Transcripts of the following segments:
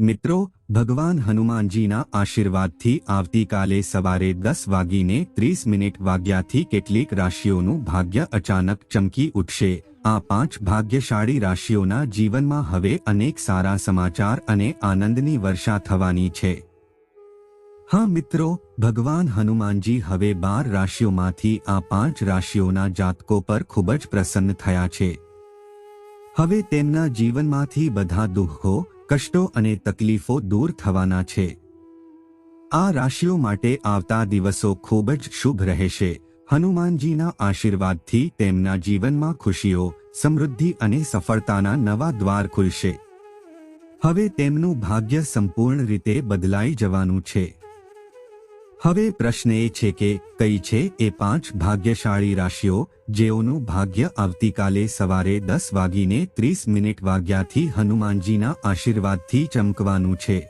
મિત્રો, ભગવાન હનુમાનજીના આશીર્વાદથી આવતીકાલે સવારે દસ વાગીને ત્રીસ મિનિટ વાગ્યાથી કેટલીક રાશિઓનું ભાગ્ય અચાનક ચમકી ઉઠશે. આ પાંચ ભાગ્યશાળી રાશિઓના જીવનમાં હવે અનેક સારા સમાચાર અને આનંદની વર્ષા થવાની છે. હા મિત્રો, ભગવાન હનુમાનજી હવે બાર રાશિઓમાંથી આ પાંચ રાશિઓના જાતકો પર ખૂબ જ પ્રસન્ન થયા છે. હવે તેમના જીવનમાંથી બધા દુઃખો કષ્ટો અને તકલીફો દૂર થવાના છે. આ રાશિઓ માટે આવતા દિવસો ખૂબ જ શુભ રહેશે. હનુમાનજીના આશીર્વાદથી તેમના જીવનમાં ખુશીઓ, સમૃદ્ધિ અને સફળતાના નવા દ્વાર ખુલશે. હવે તેમનું ભાગ્ય સંપૂર્ણ રીતે બદલાઈ જવાનું છે. હવે પ્રશ્ન એ છે કે કઈ છે એ પાંચ ભાગ્યશાળી રાશિઓ, જેઓનું ભાગ્ય આવતીકાલે સવારે દસ વાગીને ત્રીસ મિનિટ વાગ્યાથી હનુમાનજીના આશીર્વાદથી ચમકવાનું છે.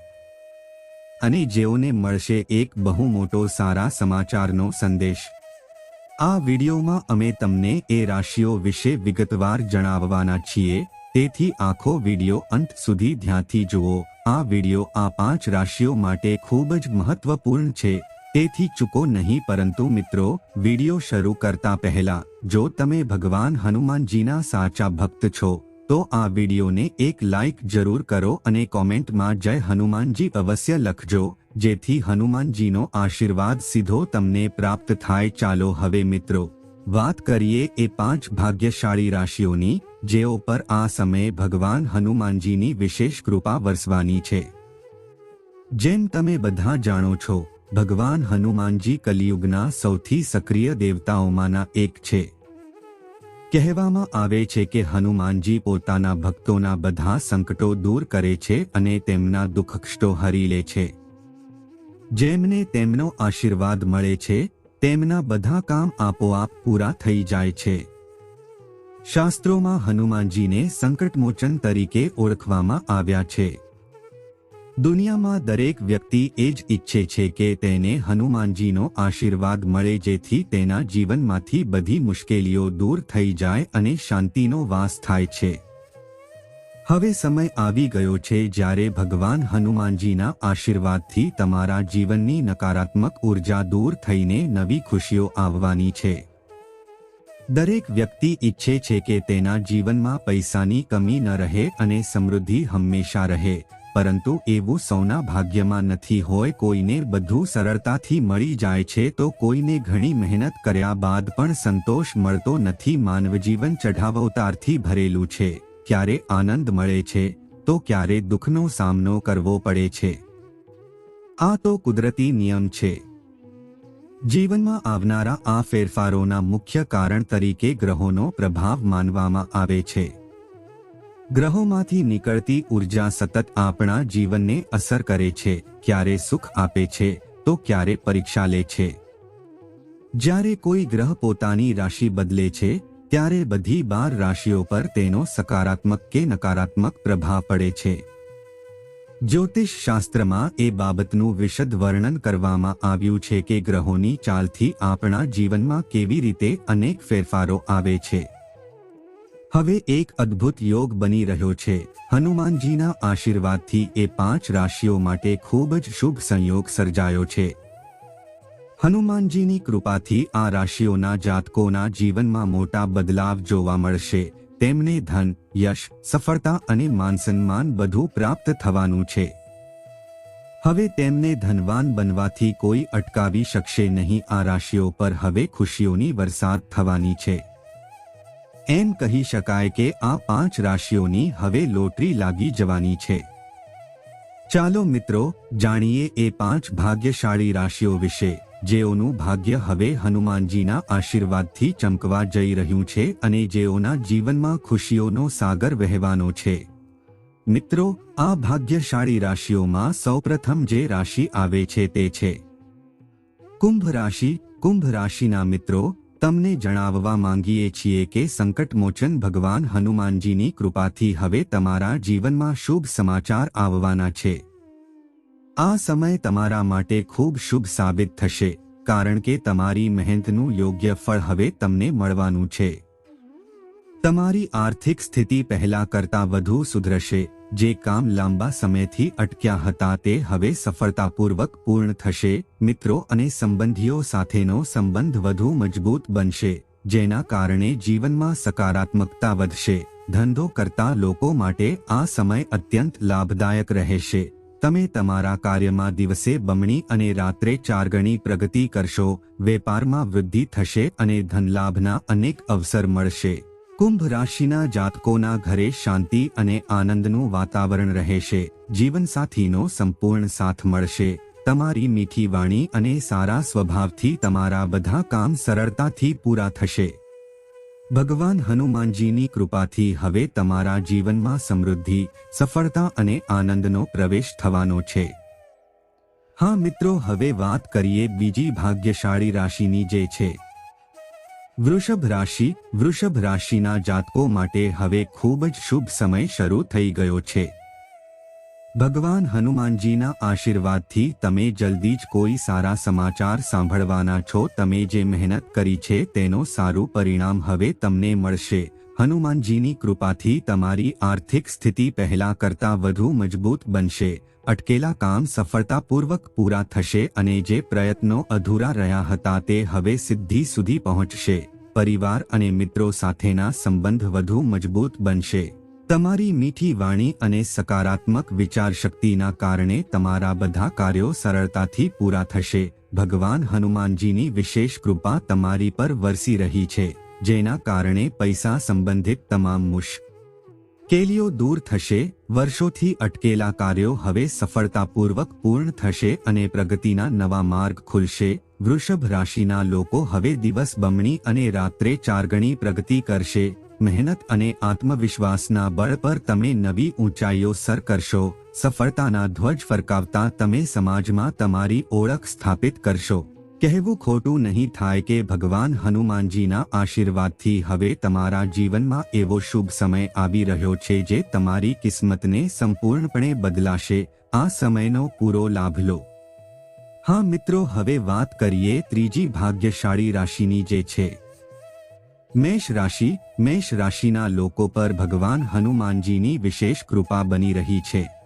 અને જેઓને મળશે એક બહુ મોટો સારા સમાચારનો સંદેશ. આ વિડિયોમાં અમે તમને એ રાશિઓ વિશે વિગતવાર જણાવવાના છીએ, તેથી આખો વિડિયો અંત સુધી ધ્યાનથી જુઓ. આ વિડિયો આ પાંચ રાશિઓ માટે ખૂબ જ મહત્વપૂર્ણ છે. તેથી ચૂકો નહીં પરંતુ મિત્રો, વિડિયો શરૂ કરતા પહેલા, જો તમે ભગવાન હનુમાનજીના સાચા ભક્ત છો, તો આ વિડિયોને એક લાઇક જરૂર કરો અને કોમેન્ટમાં જય હનુમાનજી અવશ્ય લખજો, જેથી હનુમાનજીનો આશીર્વાદ સીધો તમને પ્રાપ્ત થાય. ચાલો હવે મિત્રો, વાત કરીએ એ પાંચ ભાગ્યશાળી રાશિઓની, જેઓ પર આ સમયે ભગવાન હનુમાનજીની વિશેષ કૃપા વરસવાની છે. જેમ તમે બધા જાણો છો ભગવાન હનુમાનજી કલિયુગના સૌથી સક્રિય દેવતાઓમાંના એક છે. કહેવામાં આવે છે કે હનુમાનજી પોતાના ભક્તોના બધા સંકટો દૂર કરે છે અને તેમના દુઃખક્ષો હરી લે છે. જેમને તેમનો આશીર્વાદ મળે છે, તેમના બધા કામ આપોઆપ પૂરા થઈ જાય છે. શાસ્ત્રોમાં હનુમાનજીને સંકટમોચન તરીકે ઓળખવામાં આવ્યા છે. દુનિયામાં દરેક વ્યક્તિ એ જ ઈચ્છે છે કે તેને હનુમાનજીનો આશીર્વાદ મળે જેથી તેના જીવનમાંથી બધી મુશ્કેલીઓ દૂર થઈ જાય અને શાંતિનો વાસ થાય છે. હવે સમય આવી ગયો છે જ્યારે ભગવાન હનુમાનજીના આશીર્વાદથી તમારા જીવનની નકારાત્મક ઊર્જા દૂર થઈને નવી ખુશીઓ આવવાની છે. દરેક વ્યક્તિ ઈચ્છે છે કે તેના જીવનમાં પૈસાની કમી ન રહે અને સમૃદ્ધિ હંમેશા રહે. પરંતુ એવું સૌના ભાગ્યમાં નથી હોય કોઈને બધું સરળતાથી મળી જાય છે તો કોઈને ઘણી મહેનત કર્યા બાદ પણ સંતોષ મળતો નથી. માનવજીવન ચઢાવતારથી ભરેલું છે. ક્યારે આનંદ મળે છે, તો ક્યારે દુઃખનો સામનો કરવો પડે છે. આ તો કુદરતી નિયમ છે. જીવનમાં આવનારા આ ફેરફારોના મુખ્ય કારણ તરીકે ગ્રહોનો પ્રભાવ માનવામાં આવે છે. ગ્રહોમાંથી નીકળતી ઊર્જા સતત આપણા જીવનને અસર કરે છે, ક્યારે સુખ આપે છે, તો ક્યારે પરીક્ષા લે છે. જ્યારે કોઈ ગ્રહ પોતાની રાશિ બદલે છે, ત્યારે બધી બાર રાશિઓ પર તેનો સકારાત્મક કે નકારાત્મક પ્રભાવ પડે છે. જ્યોતિષ શાસ્ત્રમાં એ બાબતનું વિશદ વર્ણન કરવામાં આવ્યું છે કે ગ્રહોની ચાલથી આપણા જીવનમાં કેવી રીતે અનેક ફેરફારો આવે છે. હવે એક અદ્ભુત યોગ બની રહ્યો છે. હનુમાનજીના આશીર્વાદથી એ પાંચ રાશિઓ માટે ખૂબ જ શુભ સંયોગ સર્જાયો છે. હનુમાનજીની કૃપાથી આ રાશિઓના જાતકોના જીવનમાં મોટા બદલાવ જોવા મળશે. તેમને ધન, યશ, સફળતા અને માનસન્માન બધું પ્રાપ્ત થવાનું છે. હવે તેમને ધનવાન બનવાથી કોઈ અટકાવી શકશે નહીં. આ રાશિઓ પર હવે ખુશીઓની વરસાદ થવાની છે. એમ કહી શકાય કે આ પાંચ રાશિઓની હવે લોટરી લાગી જવાની છે. ચાલો મિત્રો, જાણીએ એ પાંચ ભાગ્યશાળી રાશિઓ વિશે, જેઓનું ભાગ્ય હવે હનુમાનજીના આશીર્વાદથી ચમકવા જઈ રહ્યું છે અને જેઓના જીવનમાં ખુશીઓનો સાગર વહેવાનો છે. મિત્રો, આ ભાગ્યશાળી રાશિઓમાં સૌપ્રથમ જે રાશિ આવે છે તે છે. કુંભ રાશિ, કુંભ રાશિના મિત્રો તમને જણાવવા માંગીએ છીએ કે સંકટમોચન ભગવાન હનુમાનજીની કૃપાથી હવે તમારા જીવનમાં શુભ સમાચાર આવવાના છે. આ સમય તમારા માટે ખૂબ શુભ સાબિત થશે, કારણ કે તમારી મહેનતનું યોગ્ય ફળ હવે તમને મળવાનું છે. તમારી આર્થિક સ્થિતિ પહેલા કરતા વધુ સુધરશે. જે કામ લાંબા સમયથી અટક્યા હતા તે હવે સફળતાપૂર્વક પૂર્ણ થશે. મિત્રો અને સંબંધીઓ સાથેનો સંબંધ વધુ મજબૂત બનશે, જેના કારણે જીવનમાં સકારાત્મકતા વધશે. ધંધો કરતા લોકો માટે આ સમય અત્યંત લાભદાયક રહેશે. તમે તમારા કાર્યમાં દિવસે બમણી અને રાત્રે ચાર ગણી પ્રગતિ કરશો. વેપારમાં વૃદ્ધિ થશે અને ધનલાભના અનેક અવસર મળશે. કુંભ રાશિના જાતકોના ઘરે શાંતિ અને આનંદનું વાતાવરણ રહેશે. જીવનસાથીનો સંપૂર્ણ સાથ મળશે. તમારી મીઠી વાણી અને સારા સ્વભાવથી તમારા બધા કામ સરળતાથી પૂરા થશે. ભગવાન હનુમાનજીની કૃપાથી હવે તમારા જીવનમાં સમૃદ્ધિ, સફળતા અને આનંદનો પ્રવેશ થવાનો છે. હા મિત્રો, હવે વાત કરીએ બીજી ભાગ્યશાળી રાશિની જે છે. વૃષભ રાશિ, વૃષભ રાશિના જાતકો માટે હવે ખૂબ જ શુભ સમય શરૂ થઈ ગયો છે. ભગવાન હનુમાનજીના આશીર્વાદથી તમે જલ્દી જ કોઈ સારા સમાચાર સાંભળવાના છો. તમે જે મહેનત કરી છે તેનો સારું પરિણામ હવે તમને મળશે. હનુમાનજીની કૃપાથી તમારી આર્થિક સ્થિતિ પહેલા કરતાં વધુ મજબૂત બનશે. અટકેલા કામ સફળતાપૂર્વક પૂરા થશે અને જે પ્રયત્નો અધૂરા રહ્યા હતા તે હવે સિદ્ધિ સુધી પહોંચશે. પરિવાર અને મિત્રો સાથેના સંબંધ વધુ મજબૂત બનશે. તમારી મીઠી વાણી અને સકારાત્મક વિચારશક્તિના કારણે તમારા બધા કાર્યો સરળતાથી પૂરા થશે. ભગવાન હનુમાનજીની વિશેષ કૃપા તમારી પર વરસી રહી છે. જેના કારણે પૈસા સંબંધિત તમામ મુશ્કેલીઓ દૂર થશે, વર્ષોથી અટકેલા કાર્યો હવે સફળતાપૂર્વક પૂર્ણ થશે અને પ્રગતિના નવા માર્ગ ખુલશે. વૃષભ રાશિના લોકો હવે દિવસ બમણી અને રાત્રે ચારગણી પ્રગતિ કરશે. મહેનત અને આત્મવિશ્વાસના બળ પર તમે નવી ઊંચાઈઓ સર કરશો. સફળતાના ધ્વજ ફરકાવતા તમે સમાજમાં તમારી ઓળખ સ્થાપિત કરશો. કહેવું ખોટું નહીં થાય કે ભગવાન હનુમાનજીના આશીર્વાદથી હવે તમારા જીવનમાં એવો શુભ સમય આવી રહ્યો છે જે તમારી કિસ્મતને સંપૂર્ણપણે બદલાશે. આ સમયનો પૂરો લાભ લો. હા મિત્રો, હવે વાત કરીએ ત્રીજી ભાગ્યશાળી રાશિની જે છે. મેષ રાશિ, મેષ રાશિના લોકો પર ભગવાન હનુમાનજીની વિશેષ કૃપા બની રહી છે.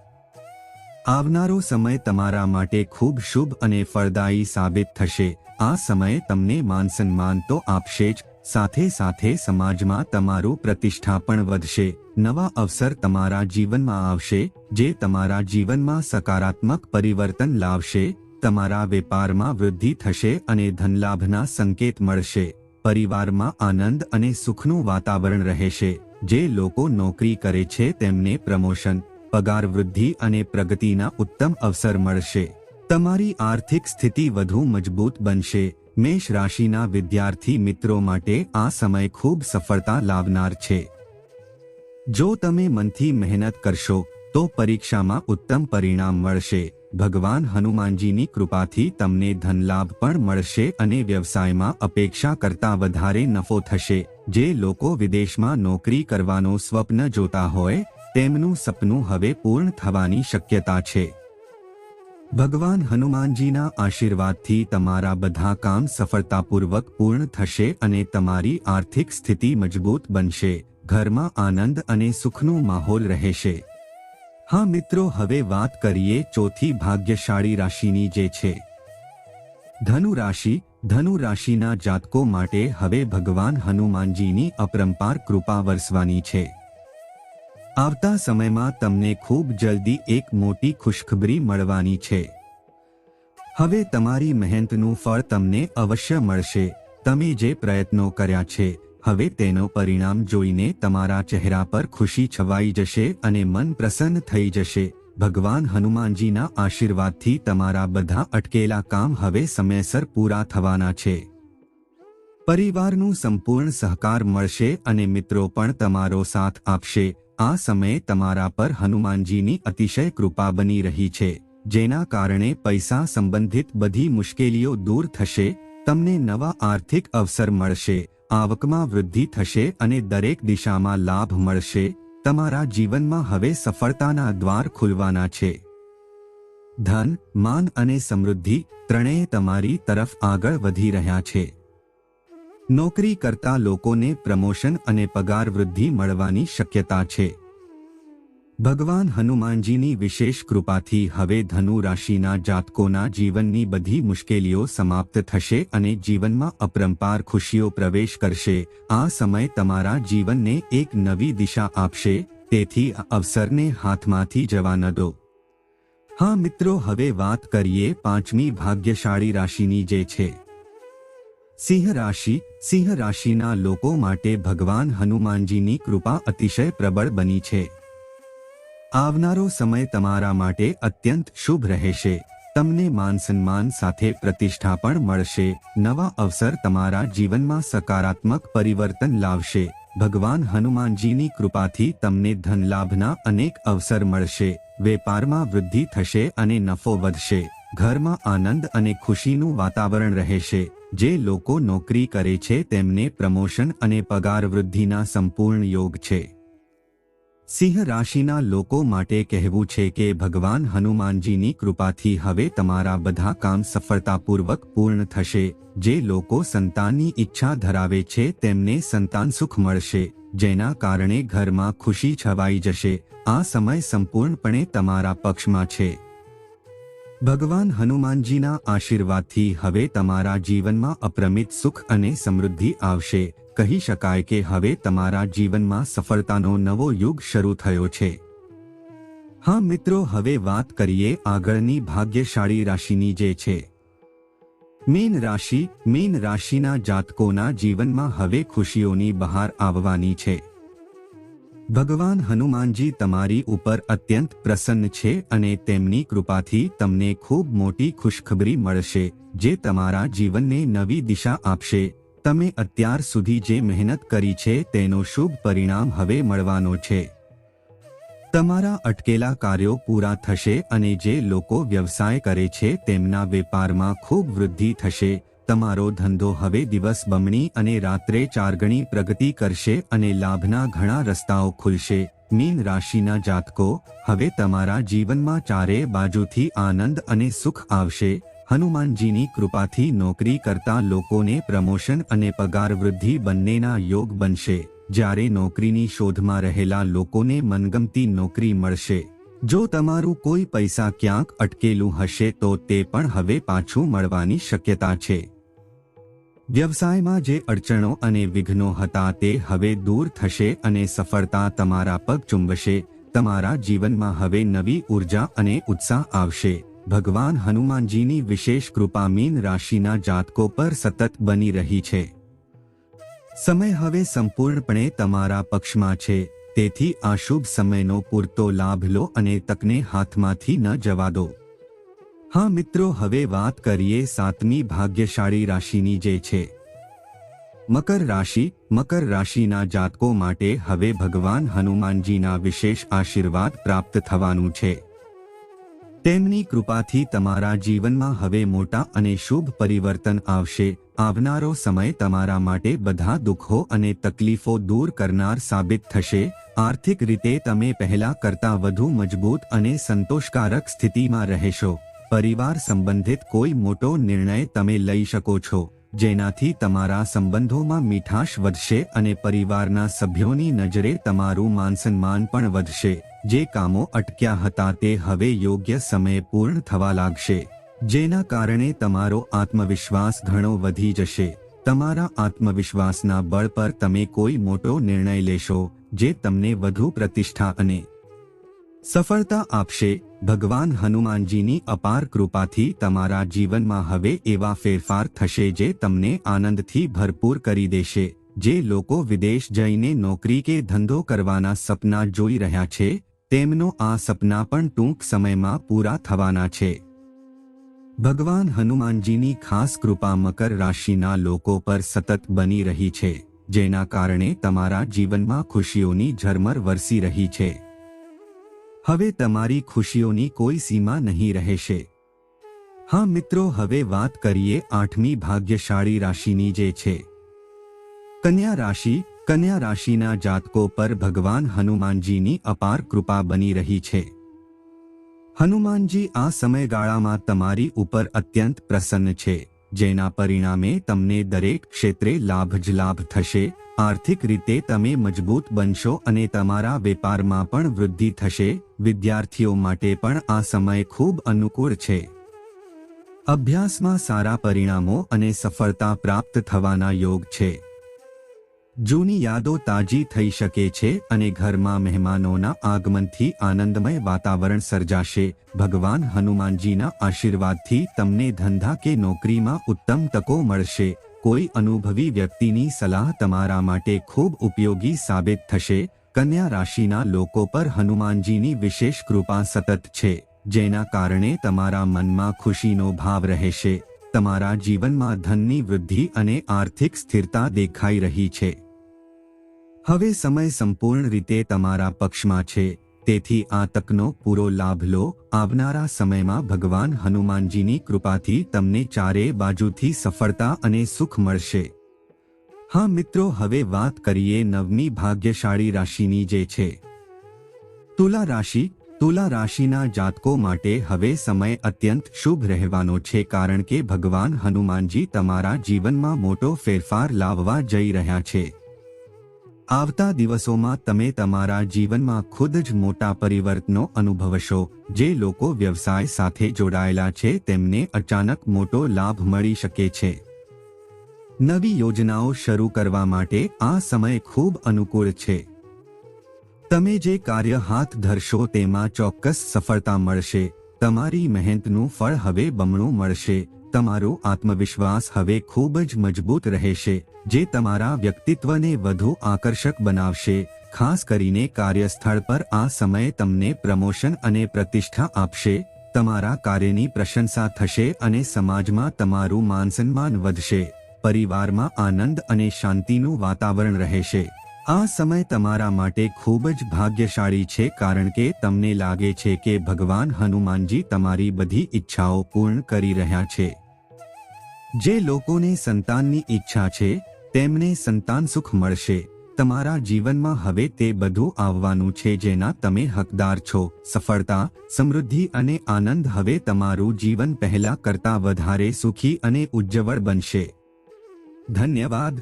આવનારો સમય તમારા માટે ખૂબ શુભ અને ફળદાયી સાબિત થશે. આ સમય તમને માન સન્માન તો આપશે જ. સાથે સાથે સમાજમાં તમારું પ્રતિષ્ઠા પણ વધશે. નવા અવસર તમારા જીવનમાં આવશે, જે તમારા જીવનમાં સકારાત્મક પરિવર્તન લાવશે, તમારા વેપારમાં વૃદ્ધિ થશે અને ધનલાભના સંકેત મળશે. પરિવારમાં આનંદ અને સુખનું વાતાવરણ રહેશે. જે લોકો નોકરી કરે છે તેમને પ્રમોશન પગાર વૃદ્ધિ અને પ્રગતિના ઉત્તમ અવસર મળશે. તમારી આર્થિક સ્થિતિ વધુ મજબૂત બનશે. મેષ રાશિના વિદ્યાર્થી મિત્રો માટે આ સમય ખૂબ સફળતા લાવનાર છે. જો તમે મનથી મહેનત કરશો, તો પરીક્ષામાં ઉત્તમ પરિણામ મળશે. ભગવાન હનુમાનજીની કૃપાથી તમને ધનલાભ પણ મળશે અને વ્યવસાયમાં અપેક્ષા કરતા વધારે નફો થશે. જે લોકો વિદેશમાં નોકરી કરવાનો સ્વપ્ન જોતા હોય તેમનું સપનું હવે પૂર્ણ થવાની શક્યતા છે. ભગવાન હનુમાનજીના આશીર્વાદથી તમારા બધા કામ સફળતાપૂર્વક પૂર્ણ થશે અને તમારી આર્થિક સ્થિતિ મજબૂત બનશે, ઘરમાં આનંદ અને સુખનો માહોલ રહેશે. હા મિત્રો, હવે વાત કરીએ ચોથી ભાગ્યશાળી રાશિની જે છે. ધનુ રાશિ, ધનુ રાશિના જાતકો માટે હવે ભગવાન હનુમાનજીની અપરંપાર કૃપા વરસવાની છે. આવતા સમયમાં તમને ખૂબ જલ્દી એક મોટી ખુશખબરી મળવાની છે. હવે તમારી મહેનતનું ફળ તમને અવશ્ય મળશે. તમે જે પ્રયત્નો કર્યા છે, હવે તેનો પરિણામ જોઈને તમારા ચહેરા પર ખુશી છવાઈ જશે અને મન પ્રસન્ન થઈ જશે. ભગવાન હનુમાનજીના આશીર્વાદથી તમારા બધા અટકેલા કામ હવે સમયસર પૂરા થવાના છે. પરિવારનું સંપૂર્ણ સહકાર મળશે અને મિત્રો પણ તમારો સાથ આપશે. આ સમયે તમારા પર હનુમાનજીની અતિશય કૃપા બની રહી છે, જેના કારણે પૈસા સંબંધિત બધી મુશ્કેલીઓ દૂર થશે, તમને નવા આર્થિક અવસર મળશે, આવકમાં વૃદ્ધિ થશે અને દરેક દિશામાં લાભ મળશે, તમારા જીવનમાં હવે સફળતાના દ્વાર ખુલવાના છે. ધન, માન અને સમૃદ્ધિ, ત્રણેય તમારી તરફ આગળ વધી રહ્યા છે. નોકરી કરતા લોકોને પ્રમોશન અને પગાર વૃદ્ધિ મળવાની શક્યતા છે. ભગવાન હનુમાનજીની વિશેષ કૃપાથી હવે ધનુ રાશિના જાતકોના જીવનની બધી મુશ્કેલીઓ સમાપ્ત થશે અને જીવનમાં અપરંપાર ખુશીઓ પ્રવેશ કરશે. આ સમય તમારા જીવનને એક નવી દિશા આપશે, તેથી આ અવસરને હાથમાંથી જવા ન દો. હા મિત્રો, હવે વાત કરીએ પાંચમી ભાગ્યશાળી રાશિની જે છે. સિંહ રાશિ, સિંહ રાશિના લોકો માટે ભગવાન હનુમાનજીની કૃપા અતિશય પ્રબળ બની છે. આવનારો સમય તમારા માટે અત્યંત શુભ રહેશે. તમને માન સન્માન સાથે પ્રતિષ્ઠા પણ મળશે. નવા અવસર તમારા જીવનમાં સકારાત્મક પરિવર્તન લાવશે. ભગવાન હનુમાનજીની કૃપાથી તમને ધનલાભના અનેક અવસર મળશે. વેપારમાં વૃદ્ધિ થશે અને નફો વધશે. ઘરમાં આનંદ અને ખુશીનું વાતાવરણ રહેશે. જે લોકો નોકરી કરે છે તેમને પ્રમોશન અને પગાર વૃદ્ધિના સંપૂર્ણ યોગ છે. સિંહ રાશિના લોકો માટે કહેવું છે કે ભગવાન હનુમાનજીની કૃપાથી હવે તમારા બધા કામ સફળતાપૂર્વક પૂર્ણ થશે. જે લોકો સંતાનની ઈચ્છા ધરાવે છે તેમને સંતાન સુખ મળશે, જેના કારણે ઘરમાં ખુશી છવાઈ જશે. આ સમય સંપૂર્ણપણે તમારા પક્ષમાં છે. ભગવાન હનુમાનજીના આશીર્વાદથી હવે તમારા જીવનમાં અપ્રમિત સુખ અને સમૃદ્ધિ આવશે. કહી શકાય કે હવે તમારા જીવનમાં સફળતાનો નવો યુગ શરૂ થયો છે. હા મિત્રો, હવે વાત કરીએ આગળની ભાગ્યશાળી રાશિની જે છે. મીન રાશિ, મીન રાશિના જાતકોના જીવનમાં હવે ખુશીઓની બહાર આવવાની છે. ભગવાન હનુમાનજી તમારી ઉપર અત્યંત પ્રસન્ન છે અને તેમની કૃપાથી તમને ખૂબ મોટી ખુશખબરી મળશે, જે તમારા જીવનને નવી દિશા આપશે. તમે અત્યાર સુધી જે મહેનત કરી છે તેનો શુભ પરિણામ હવે મળવાનો છે. તમારા અટકેલા કાર્યો પૂરા થશે અને જે લોકો વ્યવસાય કરે છે તેમના વેપારમાં ખૂબ વૃદ્ધિ થશે. તમારો ધંધો હવે દિવસ બમણી અને રાત્રે ચારગણી પ્રગતિ કરશે અને લાભના ઘણા રસ્તાઓ ખુલશે. મીન રાશિના જાતકો, હવે તમારા જીવનમાં ચારે બાજુથી આનંદ અને સુખ આવશે. હનુમાનજીની કૃપાથી નોકરી કરતા લોકોને પ્રમોશન અને પગાર વૃદ્ધિ બંનેના યોગ બનશે. જ્યારે નોકરીની શોધમાં રહેલા લોકોને મનગમતી નોકરી મળશે. જો તમારું કોઈ પૈસા ક્યાંક અટકેલું હશે તો તે પણ હવે પાછું મળવાની શક્યતા છે. વ્યવસાયમાં જે અડચણો અને વિઘ્નો હતા તે હવે દૂર થશે અને સફળતા તમારા પગ ચુંબશે, તમારા જીવનમાં હવે નવી ઊર્જા અને ઉત્સાહ આવશે. ભગવાન હનુમાનજીની વિશેષ કૃપા મીન રાશિના જાતકો પર સતત બની રહી છે. સમય હવે સંપૂર્ણપણે તમારા પક્ષમાં છે. તેથી આ શુભ સમયનો પૂરતો લાભ લો અને તકને હાથમાંથી ન જવા દો. હા મિત્રો, હવે વાત કરીએ સાતમી ભાગ્યશાળી રાશિની જે છે. મકર રાશિ, મકર રાશિના જાતકો માટે હવે ભગવાન હનુમાનજીના વિશેષ આશીર્વાદ પ્રાપ્ત થવાનું છે. તેમની કૃપાથી તમારા જીવનમાં હવે મોટા અને શુભ પરિવર્તન આવશે. આવનારો સમય તમારા માટે બધા દુઃખો અને તકલીફો દૂર કરનાર સાબિત થશે. આર્થિક રીતે તમે પહેલા કરતા વધુ મજબૂત અને સંતોષકારક સ્થિતિમાં રહેશો. પરિવાર સંબંધિત કોઈ મોટો નિર્ણય તમે લઈ શકો છો, જેનાથી તમારા સંબંધોમાં મીઠાશ વધશે અને પરિવારના સભ્યોની નજરે તમારું માનસન્માન પણ વધશે. જે કામો અટક્યા હતા તે હવે યોગ્ય સમયે પૂર્ણ થવા લાગશે, જેના કારણે તમારો આત્મવિશ્વાસ ઘણો વધી જશે. તમારા આત્મવિશ્વાસના બળ પર તમે કોઈ મોટો નિર્ણય લેશો, જે તમને વધુ પ્રતિષ્ઠા અને સફળતા આપશે. ભગવાન હનુમાનજીની અપાર કૃપાથી તમારા જીવનમાં હવે એવા ફેરફાર થશે જે તમને આનંદથી ભરપૂર કરી દેશે. જે લોકો વિદેશ જઈને નોકરી કે ધંધો કરવાના સપના જોઈ રહ્યા છે, તેમનો આ સપના પણ ટૂંક સમયમાં પૂરા થવાના છે. ભગવાન હનુમાનજીની ખાસ કૃપા મકર રાશિના લોકો પર સતત બની રહી છે, જેના કારણે તમારા જીવનમાં ખુશીઓની ઝરમર વરસી રહી છે. હવે તમારી ખુશીઓની કોઈ સીમા નહીં રહેશે. હા મિત્રો, હવે વાત કરીએ આઠમી ભાગ્યશાળી રાશિની જે છે. કન્યા રાશિ, કન્યા રાશિના જાતકો પર ભગવાન હનુમાનજીની અપાર કૃપા બની રહી છે. હનુમાનજી આ સમયગાળામાં તમારી ઉપર અત્યંત પ્રસન્ન છે. જેના પરિણામે તમને દરેક ક્ષેત્રે લાભ જ લાભ થશે. આર્થિક રીતે તમે મજબૂત બનશો અને તમારા વેપારમાં પણ વૃદ્ધિ થશે. વિદ્યાર્થીઓ માટે પણ આ સમય ખૂબ અનુકૂળ છે. અભ્યાસમાં સારા પરિણામો અને સફળતા પ્રાપ્ત થવાના યોગ છે. જૂની યાદો તાજી થઈ શકે છે અને ઘરમાં મહેમાનોના આગમનથી આનંદમય વાતાવરણ સર્જાશે. ભગવાન હનુમાનજીના આશીર્વાદથી તમને ધંધા કે નોકરીમાં ઉત્તમ તકો મળશે. કોઈ અનુભવી વ્યક્તિની સલાહ તમારા માટે ખૂબ ઉપયોગી સાબિત થશે. કન્યા રાશિના લોકો પર હનુમાનજીની વિશેષ કૃપા સતત છે, જેના કારણે તમારા મનમાં ખુશીનો ભાવ રહેશે. તમારા જીવનમાં ધનની વૃદ્ધિ અને આર્થિક સ્થિરતા દેખાઈ રહી છે. હવે સમય સંપૂર્ણ રીતે તમારા પક્ષમાં છે, તેથી આ તકનો પૂરો લાભ લો, આવનારા સમયમાં ભગવાન હનુમાનજીની કૃપાથી તમને ચારે બાજુથી સફળતા અને સુખ મળશે. હા મિત્રો, હવે વાત કરીએ નવમી ભાગ્યશાળી રાશિની જે છે. તુલા રાશિ, તુલા રાશિના જાતકો માટે હવે સમય અત્યંત શુભ રહેવાનો છે કારણ કે ભગવાન હનુમાનજી તમારા જીવનમાં મોટો ફેરફાર લાવવા જઈ રહ્યા છે. આવતા દિવસોમાં તમે તમારા જીવનમાં ખુદ જ મોટા પરિવર્તનો અનુભવશો. જે લોકો વ્યવસાય સાથે જોડાયેલા છે, તેમને અચાનક મોટો લાભ મળી શકે છે. નવી યોજનાઓ શરૂ કરવા માટે આ સમય ખૂબ અનુકૂળ છે. તમે જે કાર્ય હાથ ધરશો, તેમાં ચોક્કસ સફળતા મળશે. તમારી મહેનતનું ફળ હવે બમણું મળશે. તમારો આત્મવિશ્વાસ હવે ખૂબ જ મજબૂત રહેશે, જે તમારા વ્યક્તિત્વને વધુ આકર્ષક બનાવશે, ખાસ કરીને કાર્યસ્થળ પર આ સમય તમને પ્રમોશન અને પ્રતિષ્ઠા આપશે, તમારા કાર્યની પ્રશંસા થશે અને સમાજમાં તમારું માનસન્માન વધશે, પરિવારમાં આનંદ અને શાંતિનું વાતાવરણ રહેશે. આ સમય તમારા માટે ખૂબ જ ભાગ્યશાળી છે કારણ કે તમને લાગે છે કે ભગવાન હનુમાનજી તમારી બધી ઈચ્છાઓ પૂર્ણ કરી રહ્યા છે. જે લોકોને સંતાનની ઈચ્છા છે, તેમને સંતાન સુખ મળશે. તમારા જીવનમાં હવે તે બધું આવવાનું છે જેના તમે હકદાર છો. સફળતા, સમૃદ્ધિ અને આનંદ હવે તમારું જીવન પહેલા કરતા વધારે સુખી અને ઉજ્જવળ બનશે. ધન્યવાદ.